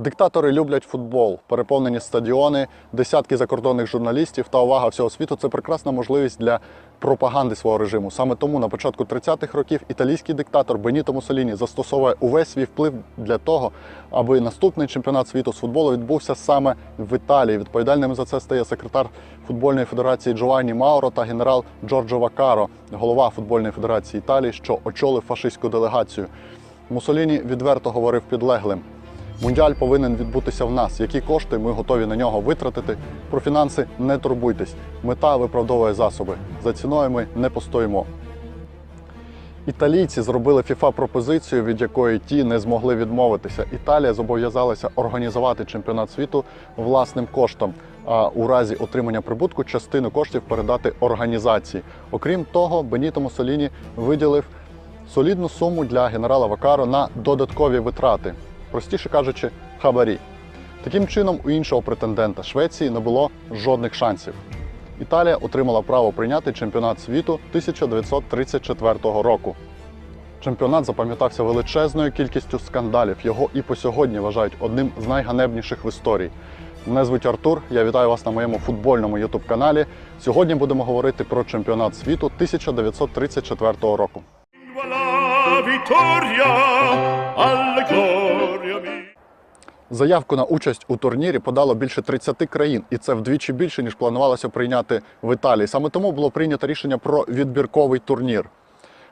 Диктатори люблять футбол, переповнені стадіони, десятки закордонних журналістів та увага всього світу це прекрасна можливість для пропаганди свого режиму. Саме тому на початку 30-х років італійський диктатор Беніто Муссоліні застосовує увесь свій вплив для того, аби наступний чемпіонат світу з футболу відбувся саме в Італії. Відповідальним за це стає секретар футбольної федерації Джованні Мауро та генерал Джорджо Вакаро, голова футбольної федерації Італії, що очолив фашистську делегацію. Мусоліні відверто говорив підлеглим. Мундіаль повинен відбутися в нас. Які кошти ми готові на нього витратити? Про фінанси не турбуйтесь. Мета виправдовує засоби. За ціною ми не постоїмо. Італійці зробили ФІФА пропозицію, від якої ті не змогли відмовитися. Італія зобов'язалася організувати чемпіонат світу власним коштом. А у разі отримання прибутку частину коштів передати організації. Окрім того, Беніто Муссоліні виділив солідну суму для генерала Вакаро на додаткові витрати, простіше кажучи, хабарі. Таким чином, у іншого претендента Швеції не було жодних шансів. Італія отримала право прийняти чемпіонат світу 1934 року. Чемпіонат запам'ятався величезною кількістю скандалів. Його і по сьогодні вважають одним з найганебніших в історії. Мене звуть Артур. Я вітаю вас на моєму футбольному ютуб каналі. Сьогодні будемо говорити про чемпіонат світу 1934 року. Заявку на участь у турнірі подало більше 30 країн, і це вдвічі більше ніж планувалося прийняти в Італії. Саме тому було прийнято рішення про відбірковий турнір.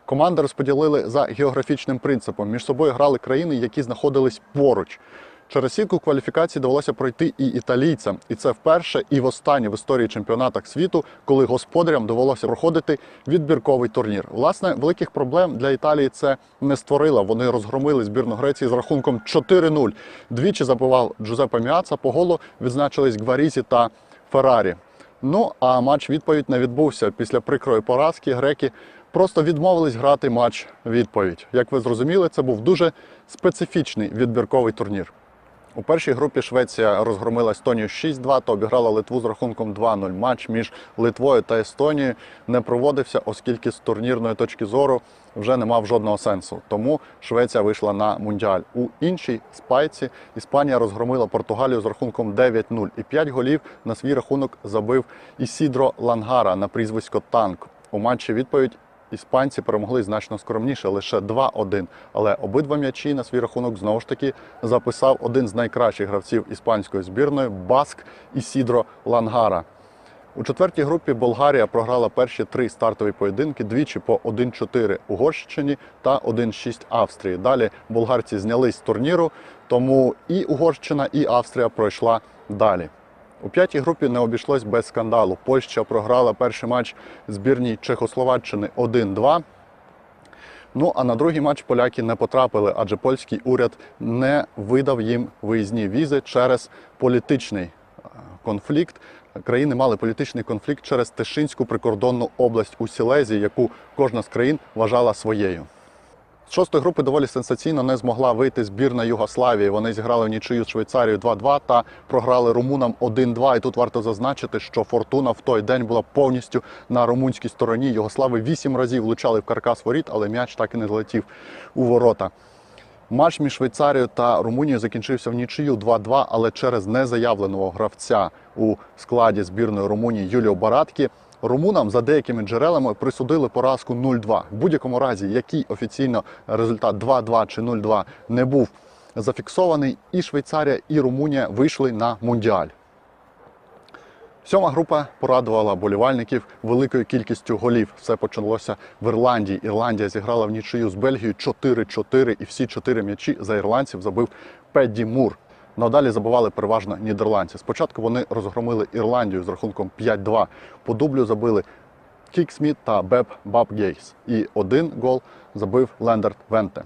Команди розподілили за географічним принципом. Між собою грали країни, які знаходились поруч. Через сітку кваліфікації довелося пройти і італійцям, і це вперше і востаннє в історії чемпіонатах світу, коли господарям довелося проходити відбірковий турнір. Власне, великих проблем для Італії це не створило. Вони розгромили збірну Греції з рахунком 4-0. Двічі забивав Джузеппе Міаца, по голу відзначились Гварізі та Феррарі. Ну а матч відповідь не відбувся. Після прикрої поразки греки просто відмовились грати матч відповідь. Як ви зрозуміли, це був дуже специфічний відбірковий турнір. У першій групі Швеція розгромила Естонію 6-2 та обіграла Литву з рахунком 2-0. Матч між Литвою та Естонією не проводився, оскільки з турнірної точки зору вже не мав жодного сенсу. Тому Швеція вийшла на мундіаль. У іншій спайці Іспанія розгромила Португалію з рахунком 9-0. І 5 голів на свій рахунок забив Ісідро Лангара на прізвисько Танк. У матчі відповідь Іспанці перемогли значно скромніше, лише 2-1. Але обидва м'ячі на свій рахунок знову ж таки записав один з найкращих гравців іспанської збірної Баск Ісідро Лангара. У четвертій групі Болгарія програла перші три стартові поєдинки двічі по 1-4 Угорщині та 1-6 Австрії. Далі болгарці знялись з турніру, тому і Угорщина, і Австрія пройшла далі. У п'ятій групі не обійшлось без скандалу. Польща програла перший матч збірній Чехословаччини 1-2. Ну а на другий матч поляки не потрапили, адже польський уряд не видав їм виїзні візи через політичний е, конфлікт. Країни мали політичний конфлікт через Тишинську прикордонну область у Сілезії, яку кожна з країн вважала своєю. З шостої групи доволі сенсаційно не змогла вийти збірна Югославії. Вони зіграли в нічию з Швейцарією 2-2 та програли румунам 1-2. І тут варто зазначити, що фортуна в той день була повністю на румунській стороні. Югослави вісім разів влучали в каркас воріт, але м'яч так і не залетів у ворота. Матч між Швейцарією та Румунією закінчився в нічию 2-2, але через незаявленого гравця у складі збірної Румунії Юліо Бараткі румунам за деякими джерелами присудили поразку 0-2. В будь-якому разі, який офіційно результат 2-2 чи 0-2 не був зафіксований, і Швейцарія, і Румунія вийшли на мундіаль. Сьома група порадувала болівальників великою кількістю голів. Все почалося в Ірландії. Ірландія зіграла в нічию з Бельгією 4-4, і всі чотири м'ячі за ірландців забив Педді Мур. Ну а далі забивали переважно нідерландці. Спочатку вони розгромили Ірландію з рахунком 5-2. По дублю забили Кік Сміт та Беб Бабгейс. І один гол забив Лендерт Венте.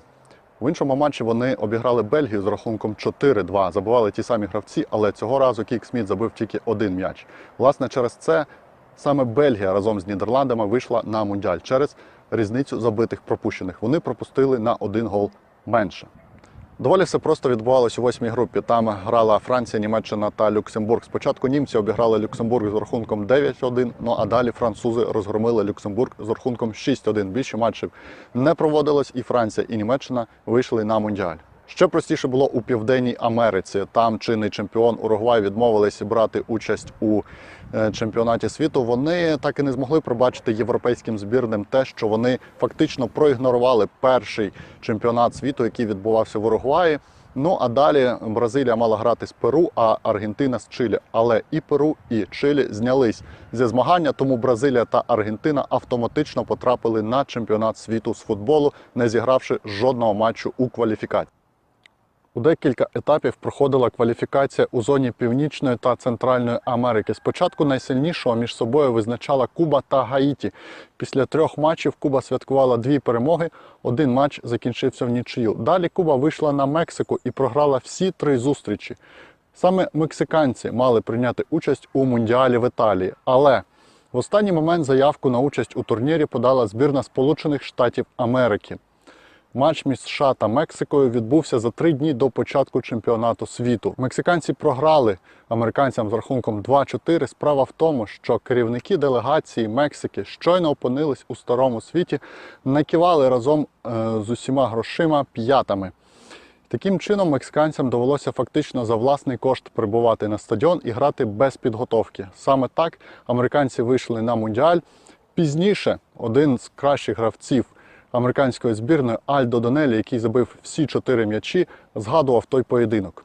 В іншому матчі вони обіграли Бельгію з рахунком 4-2. Забивали ті самі гравці, але цього разу Кік Сміт забив тільки один м'яч. Власне, через це саме Бельгія разом з Нідерландами вийшла на мундіаль через різницю забитих пропущених. Вони пропустили на один гол менше. Доволі все просто відбувалося у восьмій групі. Там грала Франція, Німеччина та Люксембург. Спочатку німці обіграли Люксембург з рахунком 9-1, ну а далі французи розгромили Люксембург з рахунком 6-1. Більше матчів не проводилось, і Франція, і Німеччина вийшли на мундіаль. Ще простіше було у Південній Америці. Там чинний чемпіон Уругвай відмовилися брати участь у е, чемпіонаті світу. Вони так і не змогли пробачити європейським збірним те, що вони фактично проігнорували перший чемпіонат світу, який відбувався в Уругваї. Ну а далі Бразилія мала грати з Перу, а Аргентина з Чилі. Але і Перу, і Чилі знялись зі змагання, тому Бразилія та Аргентина автоматично потрапили на чемпіонат світу з футболу, не зігравши жодного матчу у кваліфікації. У декілька етапів проходила кваліфікація у зоні Північної та Центральної Америки. Спочатку найсильнішого між собою визначала Куба та Гаїті. Після трьох матчів Куба святкувала дві перемоги. Один матч закінчився в нічию. Далі Куба вийшла на Мексику і програла всі три зустрічі. Саме мексиканці мали прийняти участь у мундіалі в Італії, але в останній момент заявку на участь у турнірі подала збірна Сполучених Штатів Америки. Матч між США та Мексикою відбувся за три дні до початку чемпіонату світу. Мексиканці програли американцям з рахунком 2-4. Справа в тому, що керівники делегації Мексики щойно опинились у старому світі, накивали разом е, з усіма грошима п'ятами. Таким чином, мексиканцям довелося фактично за власний кошт прибувати на стадіон і грати без підготовки. Саме так американці вийшли на мундіаль. Пізніше один з кращих гравців американської збірної Альдо Донелі, який забив всі чотири м'ячі, згадував той поєдинок.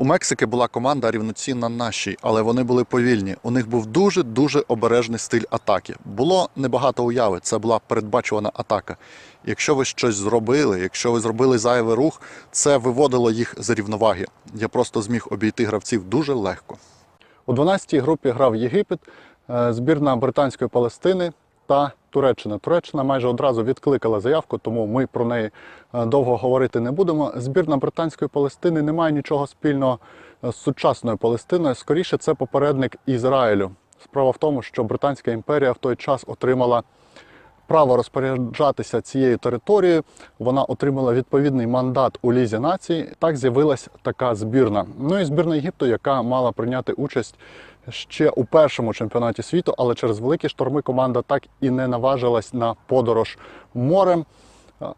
У Мексики була команда рівноцінна нашій, але вони були повільні. У них був дуже дуже обережний стиль атаки. Було небагато уяви. Це була передбачувана атака. Якщо ви щось зробили, якщо ви зробили зайвий рух, це виводило їх з рівноваги. Я просто зміг обійти гравців дуже легко. У 12-й групі грав Єгипет, е, збірна британської Палестини та Туреччина. Туреччина майже одразу відкликала заявку, тому ми про неї е, довго говорити не будемо. Збірна британської Палестини не має нічого спільного е, з сучасною Палестиною. Скоріше, це попередник Ізраїлю. Справа в тому, що Британська імперія в той час отримала право розпоряджатися цією територією. Вона отримала відповідний мандат у Лізі націй. Так з'явилась така збірна. Ну і збірна Єгипту, яка мала прийняти участь ще у першому чемпіонаті світу, але через великі шторми команда так і не наважилась на подорож морем.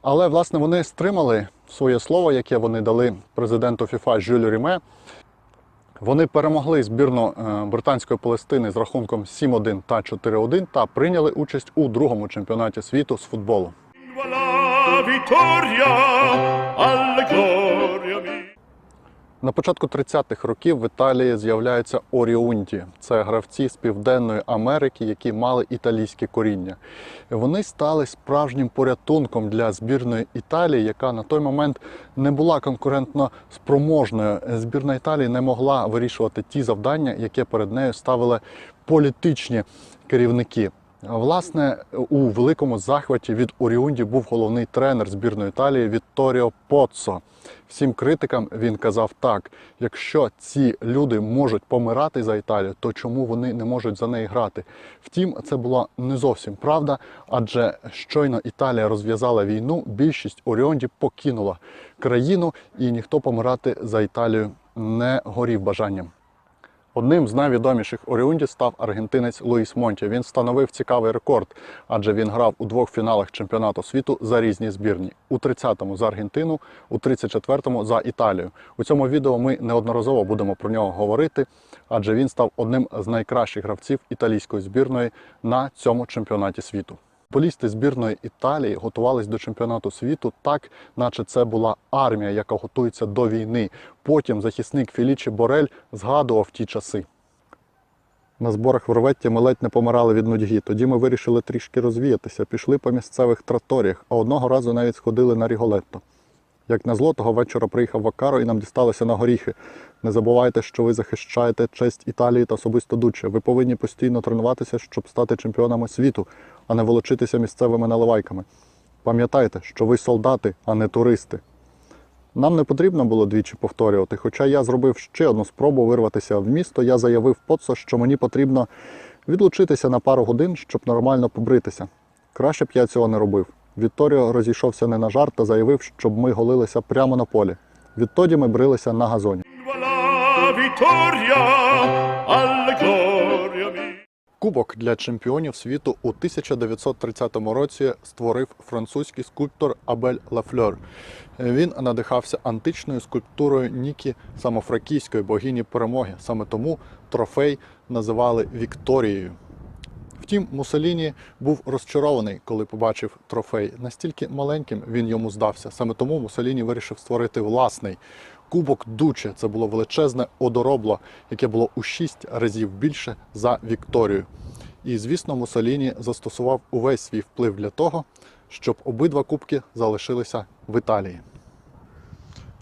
Але власне вони стримали своє слово, яке вони дали президенту ФІФА Жюлю Ріме. Вони перемогли збірну е, британської Палестини з рахунком 7-1 та 4-1 та прийняли участь у другому чемпіонаті світу з футболу. На початку 30-х років в Італії з'являються оріунті. Це гравці з Південної Америки, які мали італійське коріння. Вони стали справжнім порятунком для збірної Італії, яка на той момент не була конкурентно спроможною. Збірна Італії не могла вирішувати ті завдання, які перед нею ставили політичні керівники. Власне, у великому захваті від Оріунді був головний тренер збірної Італії Вітторіо Поццо. Всім критикам він казав так: якщо ці люди можуть помирати за Італію, то чому вони не можуть за неї грати? Втім, це була не зовсім правда, адже щойно Італія розв'язала війну, більшість Оріонді покинула країну, і ніхто помирати за Італію не горів бажанням. Одним з найвідоміших оріундів став аргентинець Луїс Монті. Він встановив цікавий рекорд, адже він грав у двох фіналах чемпіонату світу за різні збірні: у 30-му за Аргентину, у 34-му за Італію. У цьому відео ми неодноразово будемо про нього говорити, адже він став одним з найкращих гравців італійської збірної на цьому чемпіонаті світу. Футболісти збірної Італії готувались до чемпіонату світу так, наче це була армія, яка готується до війни. Потім захисник Філічі Борель згадував ті часи. На зборах в Рветті ми ледь не помирали від нудьги. Тоді ми вирішили трішки розвіятися, пішли по місцевих траторіях, а одного разу навіть сходили на Ріголетто. Як назло, того вечора приїхав Вакаро і нам дісталося на горіхи. Не забувайте, що ви захищаєте честь Італії та особисто Дуче. Ви повинні постійно тренуватися, щоб стати чемпіонами світу, а не волочитися місцевими наливайками. Пам'ятайте, що ви солдати, а не туристи. Нам не потрібно було двічі повторювати, хоча я зробив ще одну спробу вирватися в місто. Я заявив Поцо, що мені потрібно відлучитися на пару годин, щоб нормально побритися. Краще б я цього не робив. Вікторіо розійшовся не на жарт та заявив, щоб ми голилися прямо на полі. Відтоді ми брилися на газоні. Кубок для чемпіонів світу у 1930 році створив французький скульптор Абель Лафлер. Він надихався античною скульптурою Нікі самофракійської богині перемоги. Саме тому трофей називали Вікторією. Втім, Муссоліні був розчарований, коли побачив трофей. Настільки маленьким він йому здався. Саме тому Муссоліні вирішив створити власний кубок Дуче. Це було величезне одоробло, яке було у шість разів більше за Вікторію. І звісно, Муссоліні застосував увесь свій вплив для того, щоб обидва кубки залишилися в Італії.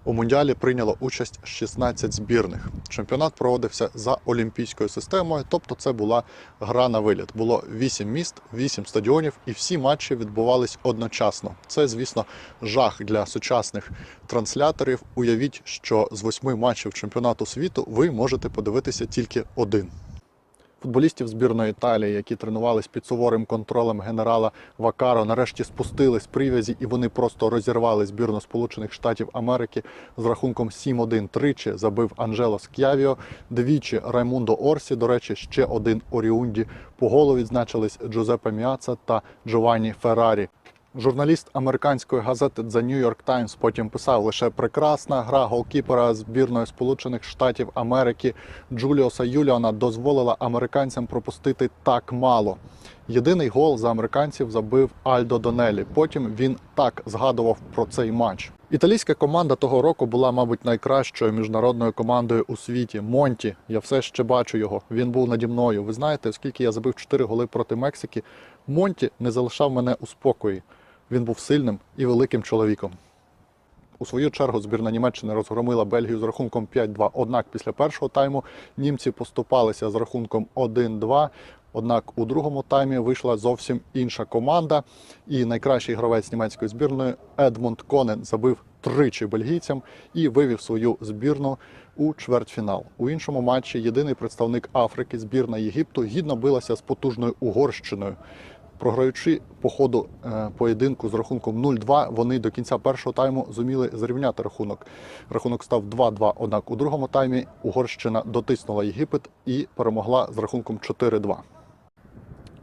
У мундіалі прийняло участь 16 збірних. Чемпіонат проводився за олімпійською системою, тобто це була гра на виліт. Було 8 міст, 8 стадіонів, і всі матчі відбувались одночасно. Це, звісно, жах для сучасних трансляторів. Уявіть, що з восьми матчів чемпіонату світу ви можете подивитися тільки один. Футболістів збірної Італії, які тренувались під суворим контролем генерала Вакаро, нарешті спустили з прив'язі і вони просто розірвали збірну Сполучених Штатів Америки з рахунком 7-1 тричі. Забив Анжело Ск'явіо, двічі Раймундо Орсі. До речі, ще один Оріунді. По голу відзначились Джузеппе Міаца та Джованні Феррарі. Журналіст американської газети The New York Times потім писав лише прекрасна гра голкіпера збірної Сполучених Штатів Америки Джуліоса Юліана дозволила американцям пропустити так мало. Єдиний гол за американців забив Альдо Донелі. Потім він так згадував про цей матч. Італійська команда того року була, мабуть, найкращою міжнародною командою у світі. Монті, я все ще бачу його. Він був наді мною. Ви знаєте, оскільки я забив 4 голи проти Мексики, Монті не залишав мене у спокої. Він був сильним і великим чоловіком. У свою чергу збірна Німеччини розгромила Бельгію з рахунком 5-2. Однак після першого тайму німці поступалися з рахунком 1-2. Однак у другому таймі вийшла зовсім інша команда. І найкращий гравець німецької збірної Едмунд Конен забив тричі бельгійцям і вивів свою збірну у чвертьфінал. У іншому матчі єдиний представник Африки, збірна Єгипту, гідно билася з потужною Угорщиною. Програючи по ходу е, поєдинку з рахунком 0-2, вони до кінця першого тайму зуміли зрівняти рахунок. Рахунок став 2-2. Однак у другому таймі Угорщина дотиснула Єгипет і перемогла з рахунком 4-2.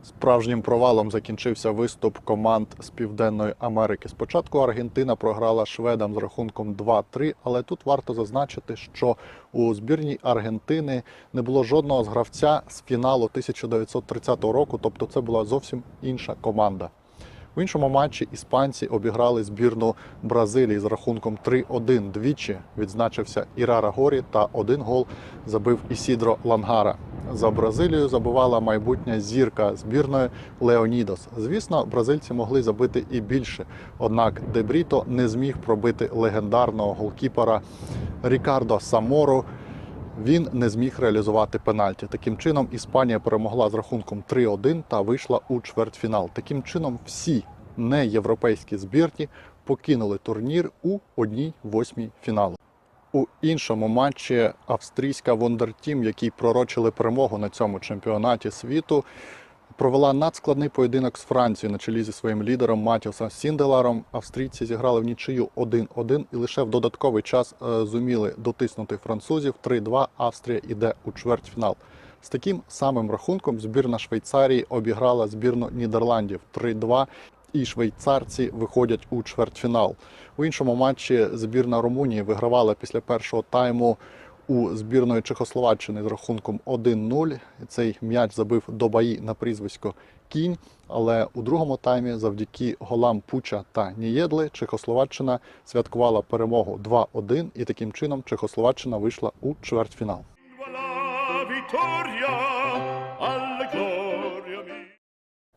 Справжнім провалом закінчився виступ команд з Південної Америки. Спочатку Аргентина програла шведам з рахунком 2-3, але тут варто зазначити, що у збірній Аргентини не було жодного з гравця з фіналу 1930 року, тобто це була зовсім інша команда. У іншому матчі іспанці обіграли збірну Бразилії з рахунком 3-1 двічі. Відзначився Ірара Горі та один гол забив Ісідро Лангара. За Бразилію забивала майбутня зірка збірної Леонідос. Звісно, бразильці могли забити і більше. Однак Дебріто не зміг пробити легендарного голкіпера Рікардо Самору. Він не зміг реалізувати пенальті. Таким чином, Іспанія перемогла з рахунком 3-1 та вийшла у чвертьфінал. Таким чином, всі неєвропейські збірні покинули турнір у 1-8 фіналу. У іншому матчі австрійська Вондертім, який пророчили перемогу на цьому чемпіонаті світу, провела надскладний поєдинок з Францією на чолі зі своїм лідером Матіосом Сінделаром. Австрійці зіграли в нічию 1-1 і лише в додатковий час е, зуміли дотиснути французів 3-2. Австрія йде у чвертьфінал. З таким самим рахунком збірна Швейцарії обіграла збірну Нідерландів 3-2 і швейцарці виходять у чвертьфінал. У іншому матчі збірна Румунії вигравала після першого тайму у збірної Чехословаччини з рахунком 1-0. Цей м'яч забив Добаї на прізвисько Кінь. Але у другому таймі, завдяки голам Пуча та Нієдли, Чехословаччина святкувала перемогу 2-1, і таким чином Чехословаччина вийшла у чвертьфінал. la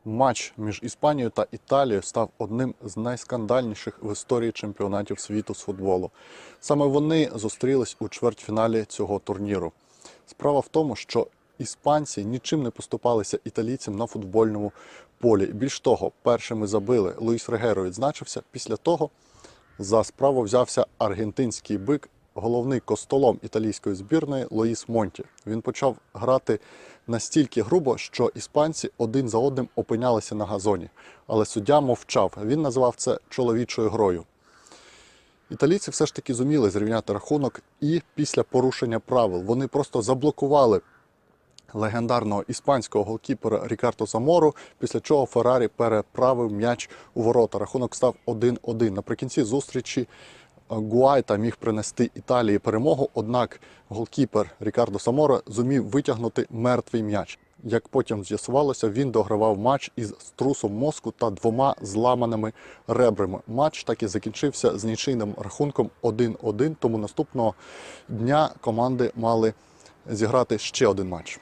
Матч між Іспанією та Італією став одним з найскандальніших в історії чемпіонатів світу з футболу. Саме вони зустрілись у чвертьфіналі цього турніру. Справа в тому, що іспанці нічим не поступалися італійцям на футбольному полі. Більш того, першими забили Луїс Регеро відзначився. Після того за справу взявся аргентинський бик, головний костолом італійської збірної Лоїс Монті. Він почав грати настільки грубо, що іспанці один за одним опинялися на газоні. Але суддя мовчав. Він називав це чоловічою грою. Італійці все ж таки зуміли зрівняти рахунок, і після порушення правил вони просто заблокували легендарного іспанського голкіпера Рікардо Замору, після чого Феррарі переправив м'яч у ворота. Рахунок став 1-1. Наприкінці зустрічі Гуайта міг принести Італії перемогу, однак голкіпер Рікардо Саморо зумів витягнути мертвий м'яч. Як потім з'ясувалося, він догравав матч із струсом мозку та двома зламаними ребрами. Матч так і закінчився з нічийним рахунком 1-1, тому наступного дня команди мали зіграти ще один матч.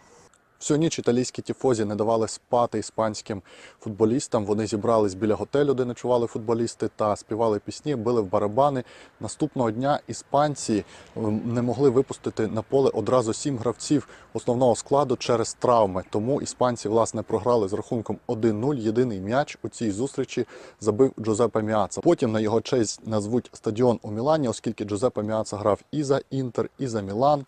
Всю ніч італійські тіфозі не давали спати іспанським футболістам. Вони зібрались біля готелю, де ночували футболісти, та співали пісні, били в барабани. Наступного дня іспанці ем, не могли випустити на поле одразу сім гравців основного складу через травми. Тому іспанці власне програли з рахунком 1-0. Єдиний м'яч у цій зустрічі забив Джузеппе Міаца. Потім на його честь назвуть стадіон у Мілані, оскільки Джузеппе Міаца грав і за Інтер, і за Мілан.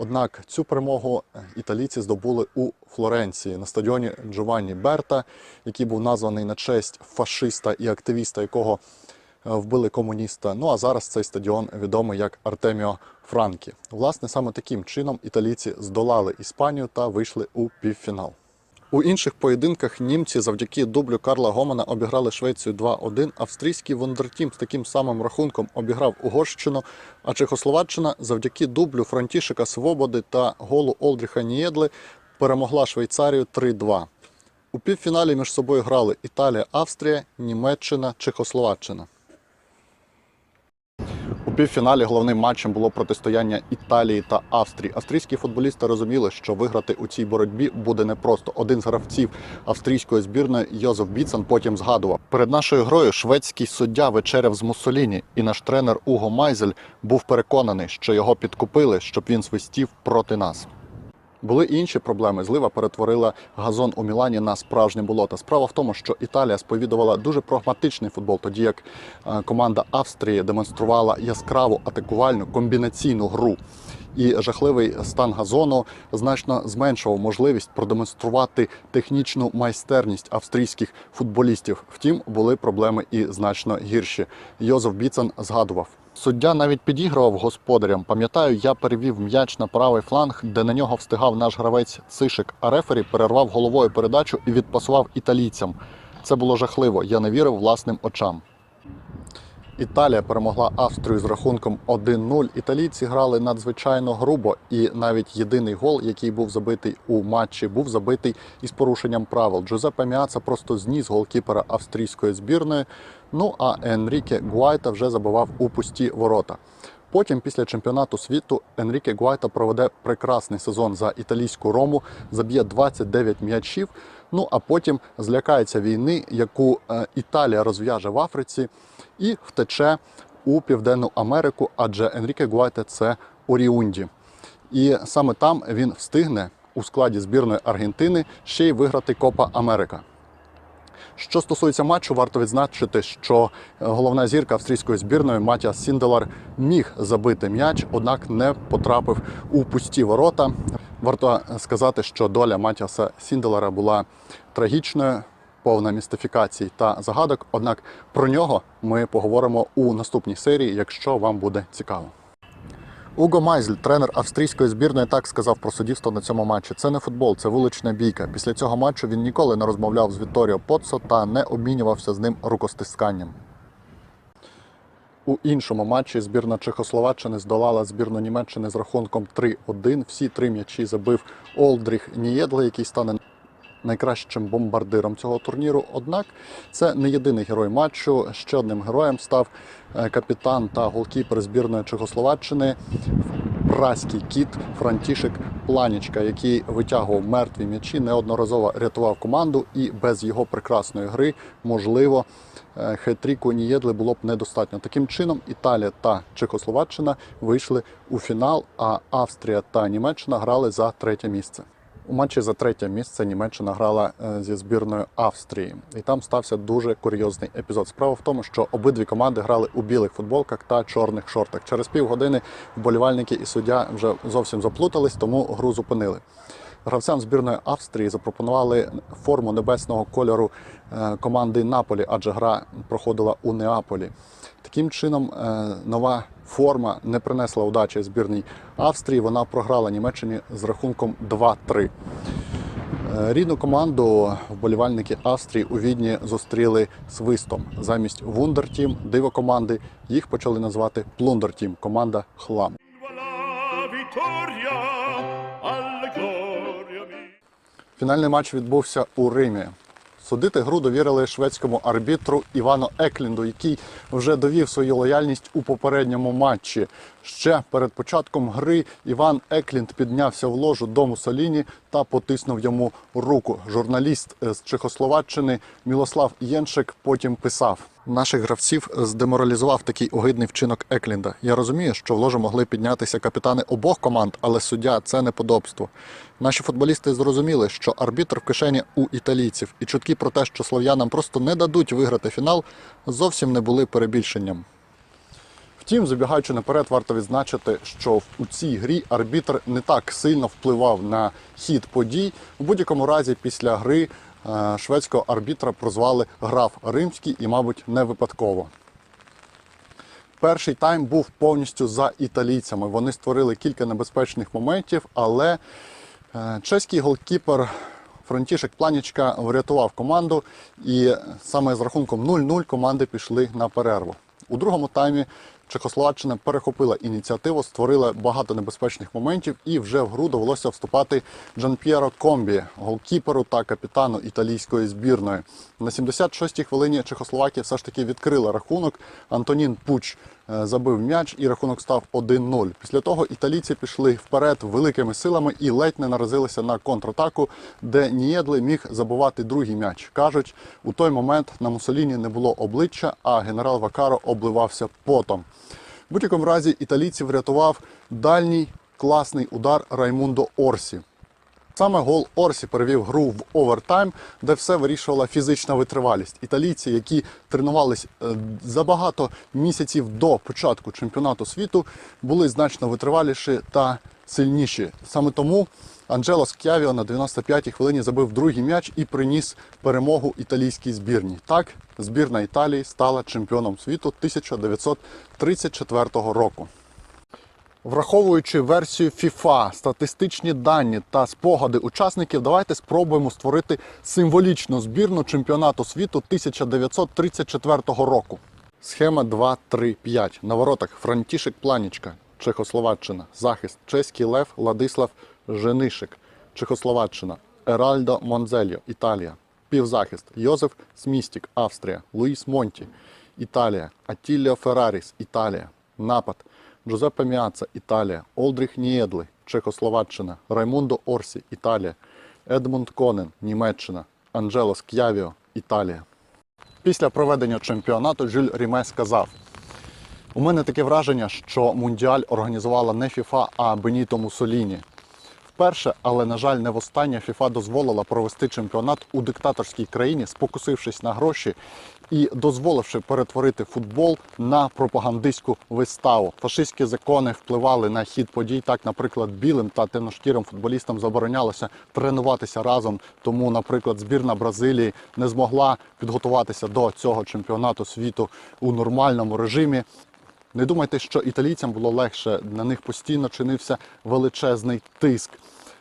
Однак цю перемогу е, італійці здобули у Флоренції на стадіоні Джованні Берта, який був названий на честь фашиста і активіста, якого е, вбили комуніста. Ну а зараз цей стадіон відомий як Артеміо Франкі. Власне, саме таким чином італійці здолали Іспанію та вийшли у півфінал. У інших поєдинках німці завдяки дублю Карла Гомана обіграли Швецію 2-1. Австрійський Вондертім з таким самим рахунком обіграв Угорщину, а Чехословаччина завдяки дублю Франтішика Свободи та голу Олдріха Нієдли перемогла Швейцарію 3-2. У півфіналі між собою грали Італія, Австрія, Німеччина, Чехословаччина. Півфіналі головним матчем було протистояння Італії та Австрії. Австрійські футболісти розуміли, що виграти у цій боротьбі буде непросто. Один з гравців австрійської збірної Йозеф Біцан потім згадував: перед нашою грою шведський суддя вечеряв з Муссоліні, і наш тренер Уго Майзель був переконаний, що його підкупили, щоб він свистів проти нас. Були інші проблеми. Злива перетворила газон у Мілані на справжнє болото. Справа в тому, що Італія сповідувала дуже прагматичний футбол, тоді як е, команда Австрії демонструвала яскраву атакувальну комбінаційну гру. І жахливий стан газону значно зменшував можливість продемонструвати технічну майстерність австрійських футболістів. Втім, були проблеми і значно гірші. Йозеф Біцен згадував. Суддя навіть підігрував господарям. Пам'ятаю, я перевів м'яч на правий фланг, де на нього встигав наш гравець Цишик, а рефері перервав головою передачу і відпасував італійцям. Це було жахливо. Я не вірив власним очам. Італія перемогла Австрію з рахунком 1-0. Італійці грали надзвичайно грубо, і навіть єдиний гол, який був забитий у матчі, був забитий із порушенням правил. Джузеппе Міаца просто зніс голкіпера австрійської збірної. Ну а Енріке Гуайта вже забивав у пусті ворота. Потім, після чемпіонату світу, Енріке Гуайта проведе прекрасний сезон за італійську рому, заб'є 29 м'ячів. Ну а потім злякається війни, яку е, Італія розв'яже в Африці, і втече у Південну Америку, адже Енріке Гуайта це Оріунді. І саме там він встигне у складі збірної Аргентини ще й виграти Копа Америка. Що стосується матчу, варто відзначити, що е, головна зірка австрійської збірної Матіас Сінделар міг забити м'яч, однак не потрапив у пусті ворота. Варто сказати, що доля Матіаса Сінделара була трагічною, повна містифікацій та загадок. Однак про нього ми поговоримо у наступній серії, якщо вам буде цікаво. Уго Майзель, тренер австрійської збірної, так сказав про суддівство на цьому матчі. Це не футбол, це вулична бійка. Після цього матчу він ніколи не розмовляв з Вітторіо Поццо та не обмінювався з ним рукостисканням. У іншому матчі збірна Чехословаччини здолала збірну Німеччини з рахунком 3-1. Всі три м'ячі забив Олдріх Нієдле, який стане найкращим бомбардиром цього турніру. Однак це не єдиний герой матчу. Ще одним героєм став е, капітан та голкіпер збірної Чехословаччини праський кіт Франтішек Планічка, який витягував мертві м'ячі, неодноразово рятував команду, і без його прекрасної гри, можливо, е, хет-тріку Нієдли було б недостатньо. Таким чином, Італія та Чехословаччина вийшли у фінал, а Австрія та Німеччина грали за третє місце. У матчі за третє місце Німеччина грала е, зі збірною Австрії, і там стався дуже курйозний епізод. Справа в тому, що обидві команди грали у білих футболках та чорних шортах. Через півгодини вболівальники і суддя вже зовсім заплутались, тому гру зупинили. Гравцям збірної Австрії запропонували форму небесного кольору е, команди Наполі, адже гра проходила у Неаполі. Таким чином, е, нова форма не принесла удачі збірній Австрії. Вона програла Німеччині з рахунком 2-3. Е, Рідну команду вболівальники Австрії у Відні зустріли свистом. Замість Вундертім, диво команди, їх почали назвати Плундертім, команда Хлам. Фінальний матч відбувся у Римі. Судити гру довірили шведському арбітру Івану Еклінду, який вже довів свою лояльність у попередньому матчі. Ще перед початком гри Іван Еклінд піднявся в ложу до Мусоліні та потиснув йому руку. Журналіст е, з Чехословаччини Мілослав Єншик потім писав: наших гравців здеморалізував такий огидний вчинок Еклінда. Я розумію, що в ложу могли піднятися капітани обох команд, але суддя це неподобство. Наші футболісти зрозуміли, що арбітр в кишені у італійців, і чутки про те, що слов'янам просто не дадуть виграти фінал, зовсім не були перебільшенням. Втім, забігаючи наперед, варто відзначити, що у цій грі арбітр не так сильно впливав на хід подій. У будь-якому разі, після гри е, шведського арбітра прозвали граф Римський і, мабуть, не випадково. Перший тайм був повністю за італійцями. Вони створили кілька небезпечних моментів, але е, чеський голкіпер Фронтішек Планічка врятував команду, і саме з рахунком 0-0 команди пішли на перерву. У другому таймі Чехословаччина перехопила ініціативу, створила багато небезпечних моментів, і вже в гру довелося вступати Джанп'єро Комбі, голкіперу та капітану італійської збірної. На 76-й хвилині Чехословакія все ж таки відкрила рахунок. Антонін Пуч е, забив м'яч, і рахунок став 1-0. Після того італійці пішли вперед великими силами і ледь не наразилися на контратаку, де Нієдли міг забувати другий м'яч. Кажуть, у той момент на Мусоліні не було обличчя, а генерал Вакаро обливався потом. В будь-якому разі італійців врятував дальній класний удар Раймундо Орсі. Саме гол Орсі перевів гру в овертайм, де все вирішувала фізична витривалість. Італійці, які тренувались е, за багато місяців до початку чемпіонату світу, були значно витриваліші та сильніші. Саме тому Анджело Ск'явіо на 95-й хвилині забив другий м'яч і приніс перемогу італійській збірні. Так, збірна Італії стала чемпіоном світу 1934 року. Враховуючи версію FIFA, статистичні дані та спогади учасників, давайте спробуємо створити символічну збірну чемпіонату світу 1934 року. Схема 2-3-5. На воротах Франтішек Планічка, Чехословаччина. Захист Чеський Лев Ладислав Женишик, Чехословаччина. Еральдо Монзельо, Італія. Півзахист Йозеф Смістік, Австрія. Луїс Монті, Італія. Атіліо Ферраріс, Італія. Напад Джузеппе Міаца, Італія, Олдріх Нієдли, Чехословаччина, Раймундо Орсі, Італія, Едмунд Конен, Німеччина, Анджело Ск'явіо, Італія. Після проведення чемпіонату Жюль Ріме сказав: у мене таке враження, що Мундіаль організувала не ФІФА, а Беніто Муссоліні. Вперше, але на жаль, не востаннє ФІФА дозволила провести чемпіонат у диктаторській країні, спокусившись на гроші і дозволивши перетворити футбол на пропагандистську виставу. Фашистські закони впливали на хід подій. Так, наприклад, білим та темношкірим футболістам заборонялося тренуватися разом. Тому, наприклад, збірна Бразилії не змогла підготуватися до цього чемпіонату світу у нормальному режимі. Не думайте, що італійцям було легше. На них постійно чинився величезний тиск.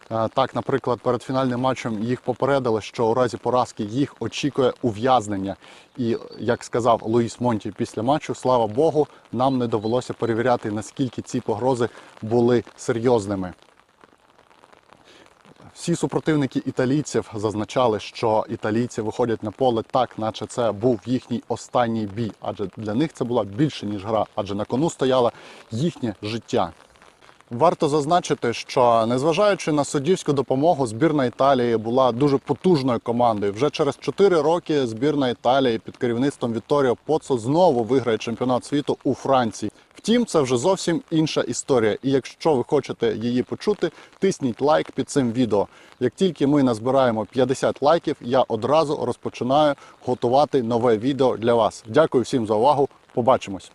Так, наприклад, перед фінальним матчем їх попередили, що у разі поразки їх очікує ув'язнення. І як сказав Луїс Монті після матчу, слава Богу, нам не довелося перевіряти, наскільки ці погрози були серйозними. Всі супротивники італійців зазначали, що італійці виходять на поле так, наче це був їхній останній бій, адже для них це була більше ніж гра, адже на кону стояло їхнє життя. Варто зазначити, що незважаючи на суддівську допомогу, збірна Італії була дуже потужною командою. Вже через 4 роки збірна Італії під керівництвом Вітторіо Поцо знову виграє чемпіонат світу у Франції. Втім, це вже зовсім інша історія. І якщо ви хочете її почути, тисніть лайк під цим відео. Як тільки ми назбираємо 50 лайків, я одразу розпочинаю готувати нове відео для вас. Дякую всім за увагу. Побачимось.